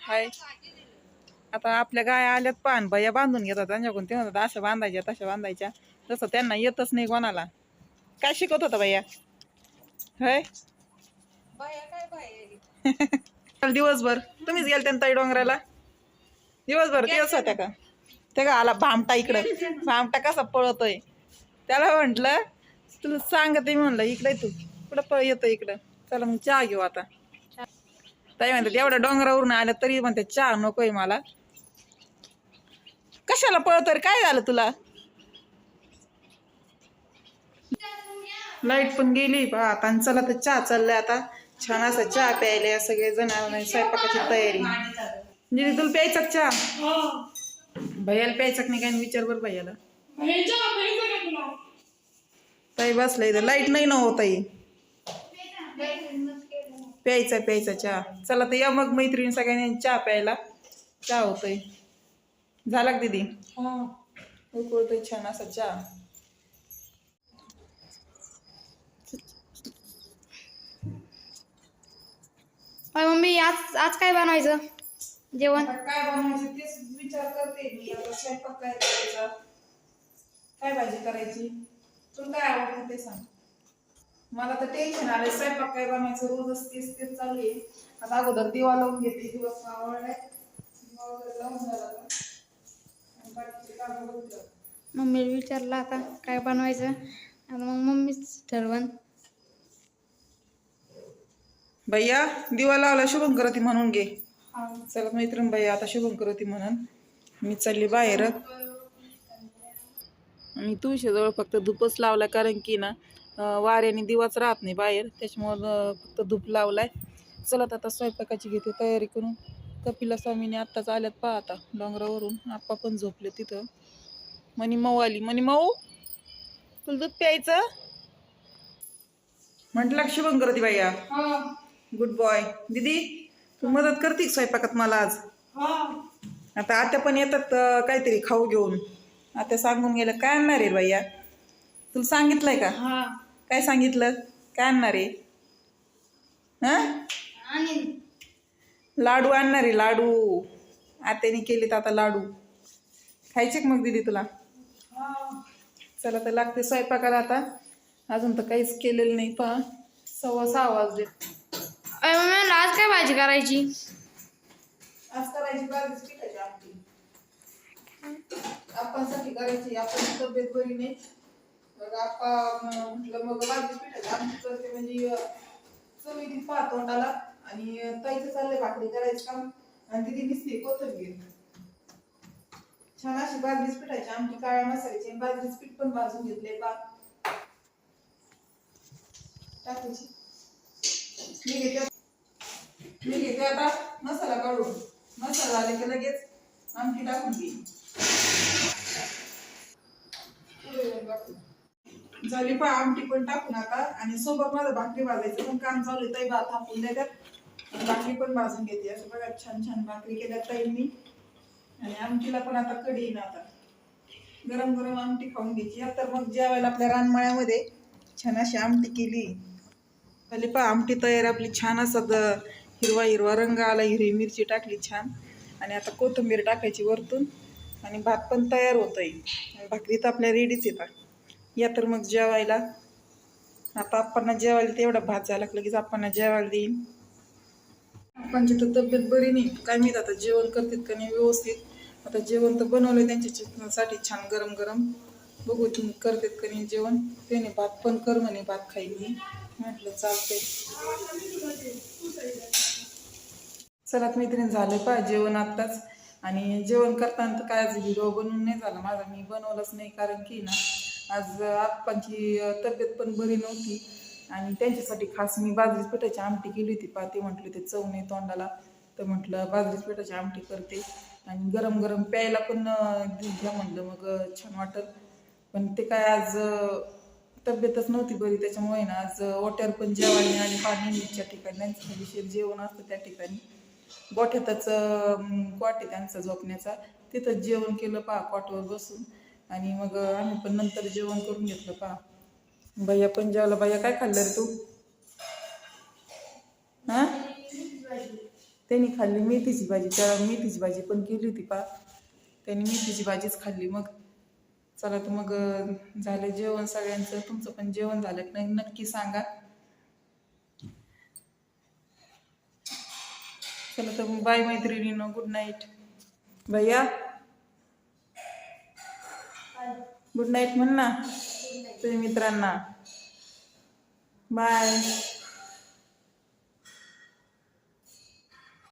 हाय. आता आपल्या गाया आल्यात पान भैया बांधून घेतात त्यांच्याकडून. ते म्हणतात अशा बांधायच्या तशा बांधायच्या. तसं त्यांना येतच नाही कोणाला. काय शिकवत होता भैया हय? काल दिवसभर. तुम्हीच गेल त्यांना ताई डोंगराला? दिवसभर दिवस होत्या का? ते का आला भामटा इकडं. भामटा कसा पळतोय? त्याला म्हंटल तुला सांगते म्हणलं इकडे तू. कुठं पळ येतो इकडं. चला मग चहा घेऊ आता. ताई म्हणतात एवढ्या डोंगरावरून आल्या तरी म्हणते चहा नकोय मला. कशाला पळतोय रे? काय झालं तुला? लाइट पण गेली. बा आता आणि चला तर चहा चाललाय आता. छान असा चहा प्यायला सगळे जण स्वयंपाकाची तयारी. म्हणजे तुला प्यायचा चहा? भैयाला प्यायचा नाही काय? विचार बरं भैयाला. ताई बसला इथं. लाइट नाही ना हो ताई. प्यायचा प्यायचा चहा. चला तर या मग मैत्रिणी सगळ्यांनी चहा प्यायला. चहा होतोय. झाला का दीदी? उकळतोय छान असा चहा. अय मम्मी आज आज काय बनवायचं? जेवण? आता काय बनवायचं तेच विचार करते मी. आता स्वयंपाक काय करायचा? काय भाजी करायची? तुला काय आवडतं ते सांग. मला तर टेन्शन आलंय. स्वयंपाक काय बनवायचं? रोजच तेच तेच चालू आहे. आता अगोदर दिवा लावून घेते दिवस आवडलाय मम्मी विचारलं आता काय बनवायचं? आता मग मम्मीच ठरवण. भैया दिवा लावला शुभम करती म्हणून घे. चला मैत्रीण भैया आता शुभम करती म्हणून. मी चालली बाहेर आणि तुळशीजवळ फक्त धूपच लावला कारण की ना वाऱ्याने दिवाच राहत नाही बाहेर. त्याच्यामुळं फक्त धूप लावलाय. चला तर आता स्वयंपाकाची घेते तयारी करून. कपिला स्वामीने आत्ताच आल्यात पहा आता डोंगरावरून. आप्पा पण झोपले तिथं. मनी मऊ आली. मनी मऊ तुला दूध प्यायचं? म्हटलं शुभम करती भैया. गुड बॉय दीदी तू मदत करते स्वयंपाकात मला आज? आता आत्या पण येतात काहीतरी खाऊ घेऊन. आता सांगून गेलं काय आणणार आहे भैया? तुला सांगितलंय का? काय सांगितलं? काय आणणार आहे? हा? लाडू आणणार आहे लाडू. आत्याने केले तर आता लाडू. खायचे मग दीदी तुला? चला तर लागते स्वयंपाकाला आता. अजून तर काहीच केलेलं नाही पहा. सव्वा सहा वाजले. आज काय भाजी करायची? आज करायची बाजरीच पिठाची आमटी. आपणसाठी करायची आपण तब्येत बरी नाही. मग आपा म्हटलं मग बाजरीच पिठाची आमटी करते म्हणजे अं, चव येते तोंडाला आणि अं, ताईचं चाललंय भाकरी करायचं काम. आणि तिथे दिसते कोथिंबीर. छान अशी बाजरीच पिठाची आमची काळ्या मसाल्याची. बाजरीच पीठ पण भाजून घेतले पा टाकायची. मी घेते. मी घेते आता मसाला काढून. मसाला आले की लगेच आमटी टाकून घेईन झाली पा आमटी पण टाकून आता आणि सोबत माझं भाकरी भाजायचं पण काम चालू आहे. ताई भात थापून देतात. भाकरी पण भाजून घेते. असं बघा छान छान भाकरी केल्या ताईंनी. आणि आमटीला पण आता कढी येईन आता. गरम गरम आमटी खाऊन घ्यायची. तर मग जेवायला आपल्या रानमळ्यामध्ये छान अशी आमटी केली. झाली पहा आमटी तयार आपली छान असं हिरवा हिरवा रंग आला. हिरवी मिरची टाकली छान. आणि आता कोथिंबीर टाकायची वरतून. आणि भात पण तयार होतोय. भाकरी तर आपल्या रेडीच येतात या तर मग जेवायला. आता आपण जेवायला तेवढा भात झाला की लगेच आपण जेवायला देईन. आपणची तर तब्येत बरी नाही. काय माहीत आता जेवण करतात का नाही व्यवस्थित. आता जेवण तर बनवलं त्यांच्यासाठी छान गरम गरम. बघू तुम्ही करतात का नाही जेवण. त्याने भात पण कर म्हणे भात खाईल मी. म्हटलं चालतंय. चला मैत्रीण झालं पा जेवण आत्ताच. आणि जेवण करताना तर काय आज व्हिडिओ बनवून नाही झाला. माझा मी बनवलंच नाही कारण की ना आज आप्पांची तब्येत पण बरी नव्हती. आणि त्यांच्यासाठी खास मी बाजरीच पिठाची आमटी केली होती. पा ते म्हटले ते चव नाही तोंडाला. तर म्हटलं बाजरीच पिठाची आमटी करते. आणि गरम गरम प्यायला पण घ्या म्हणलं मग छान वाटत पण ते काय आज तब्येतच नव्हती बरी. त्याच्यामुळे ना आज ओट्यावर पण जेवायला आणि पाणीच्या ठिकाणी. त्यांचं विशेष जेवण असतं त्या ठिकाणी. गोठ्यातच कॉट आहे त्यांचा झोपण्याचा. तिथंच जेवण केलं पहा कॉटवर बसून. आणि मग आम्ही पण नंतर जेवण करून घेतलं पहा. भैया पण जेवला भैया काय खाल्लं रे तू? हा? त्यांनी खाल्ली मेथीची भाजी त्या मेथीची भाजी पण केली होती पा त्यांनी मेथीची भाजीच खाल्ली मग. चला तर मग झालं जेवण सगळ्यांचं. तुमचं पण जेवण झालं की नाही नक्की सांगा. चला तर मग बाय मैत्रिणीनं गुड नाईट भैया? गुड नाईट म्हण ना तुझ्या मित्रांना. बाय